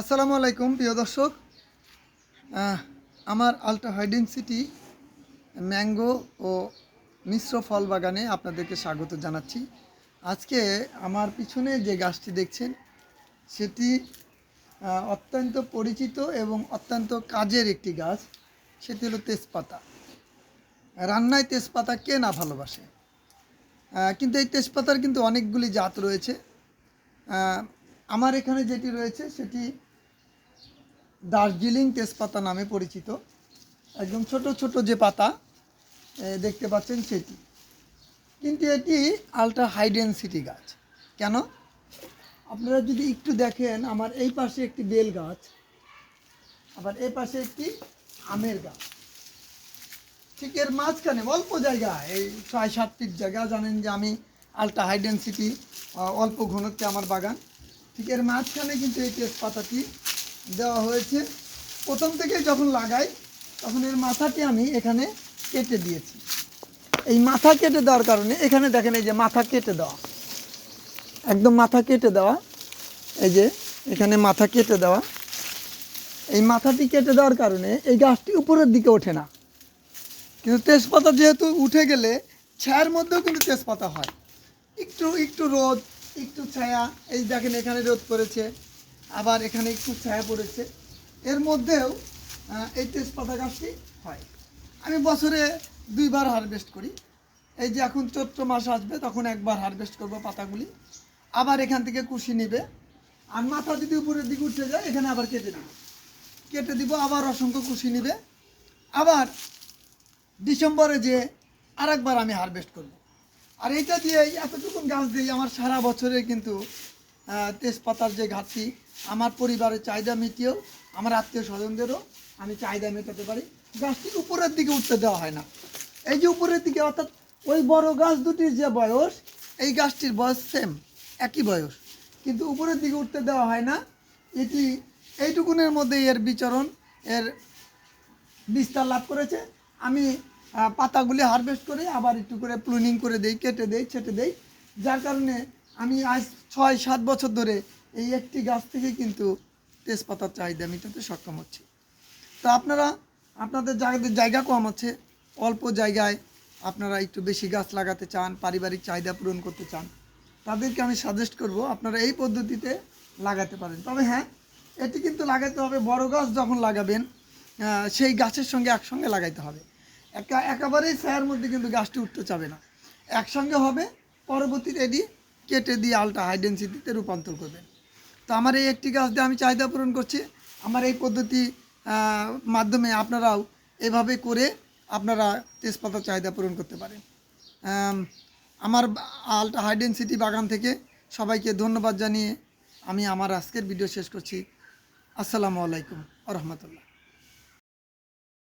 আসসালামু আলাইকুম, প্রিয় দর্শক। আমার আলট্রা হাইডেন্সিটি ম্যাঙ্গো ও মিশ্র ফল বাগানে আপনাদেরকে স্বাগত জানাচ্ছি। আজকে আমার পিছনে যে গাছটি দেখছেন, সেটি অত্যন্ত পরিচিত এবং অত্যন্ত কাজের একটি গাছ। সেটি হলো তেজপাতা। রান্নায় তেজপাতা কে না ভালোবাসে? কিন্তু এই তেজপাতার কিন্তু অনেকগুলি জাত রয়েছে। আমার এখানে যেটি রয়েছে, সেটি দার্জিলিং তেজপাতা নামে পরিচিত। একদম ছোট ছোট যে পাতা দেখতে পাচ্ছেন সেটি। কিন্তু এটি আলট্রা হাই ডেন্সিটি গাছ। কেন? আপনারা যদি একটু দেখেন, আমার এই পাশে একটি বেল গাছ, আবার এই পাশে একটি আমের গাছ। ঠিক এর মাঝখানে, অল্প জায়গা এই ছয়, সাত ফিট জায়গা, জানেন যে আমি আলট্রা হাই ডেন্সিটি অল্প ঘনত্বে আমার বাগান। ঠিক এর মাঝখানে কিন্তু এই তেজপাতাটি দেওয়া হয়েছে। প্রথম থেকে যখন লাগাই, তখন এর মাথাটি আমি এখানে কেটে দিয়েছি। এই মাথা কেটে দেওয়ার কারণে এখানে দেখেন এই যে মাথা কেটে দেওয়া। একদম মাথা কেটে দেওয়া। এই যে এখানে মাথা কেটে দেওয়া। এই মাথাটি কেটে দেওয়ার কারণে এই গাছটি উপরের দিকে ওঠে না। কিন্তু তেজপাতা যেহেতু উঠে গেলে ছায়ার মধ্যেও কিন্তু তেজপাতা হয়। একটু একটু রোদ, একটু ছায়া। এই দেখেন এখানে রোদ পড়েছে। আবার এখানে একটু ছায়া পড়েছে। এর মধ্যেও এই তেজপাতা গাছটি হয়। আমি বছরে দুইবার হারভেস্ট করি। এই যে এখন চৈত্র মাস আসবে, তখন একবার হারভেস্ট করব পাতাগুলি। আবার এখান থেকে কুশি নিবে। আর মাথা যদি উপরের দিকে উঠে যায়, এখানে আবার কেটে দিব কেটে দিব, আবার অসংখ্য কুশি নিবে। আবার ডিসেম্বরে যে আরেকবার আমি হারভেস্ট করব। আর এইটা দিয়ে এতটুকু গাছ দিয়ে আমার সারা বছরে কিন্তু তেজপাতার যে ঘাটতি, আমার পরিবারের চাহিদা মিটিয়েও আমার আত্মীয় স্বজনদেরও আমি চাহিদা মেটাতে পারি। গাছটি উপরের দিকে উঠতে দেওয়া হয় না। এই যে উপরের দিকে, অর্থাৎ ওই বড় গাছ দুটির যে বয়স, এই গাছটির বয়স সেম একই বয়স। কিন্তু উপরের দিকে উঠতে দেওয়া হয় না। এটি এইটুকুনের মধ্যে এর বিচরণ, এর বিস্তার লাভ করেছে। আমি পাতাগুলি হারভেস্ট করে আবার একটু করে প্লুনিং করে দেই, কেটে দেই, ছেটে দেই। যার কারণে আমি আজ ছয়, সাত বছর ধরে এই একটি গাছ থেকে কিন্তু তেজপাতার চাহিদা মেটাতে সক্ষম হচ্ছি। তো আপনারা, আপনাদের জায়গাতে জায়গা কম আছে, অল্প জায়গায় আপনারা একটু বেশি গাছ লাগাতে চান, পারিবারিক চাহিদা পূরণ করতে চান, তাদেরকে আমি সাজেস্ট করব আপনারা এই পদ্ধতিতে লাগাতে পারেন। তবে হ্যাঁ এটি কিন্তু লাগাতে হবে, বড় গাছ যখন লাগাবেন সেই গাছের সঙ্গে একসঙ্গে লাগাইতে হবে। একা, একেবারেই ছায়ার মধ্যে কিন্তু গাছটি উঠতে চাবে না। একসঙ্গে হবে, পরবর্তীতে এটি কেটে দিয়ে আলটা হাই ডেন্সিটিতে রূপান্তর করবেন তো আমার এই একটি গাছ দিয়ে আমি চাহিদা পূরণ করছি। আমার এই পদ্ধতি মাধ্যমে আপনারাও এভাবে করে আপনারা তেজপাতা চাহিদা পূরণ করতে পারেন। আমার আলটা হাই ডেন্সিটি বাগান থেকে সবাইকে ধন্যবাদ জানিয়ে আমি আমার আজকের ভিডিও শেষ করছি। আসসালামু আলাইকুম আ রহমতুল্লাহ।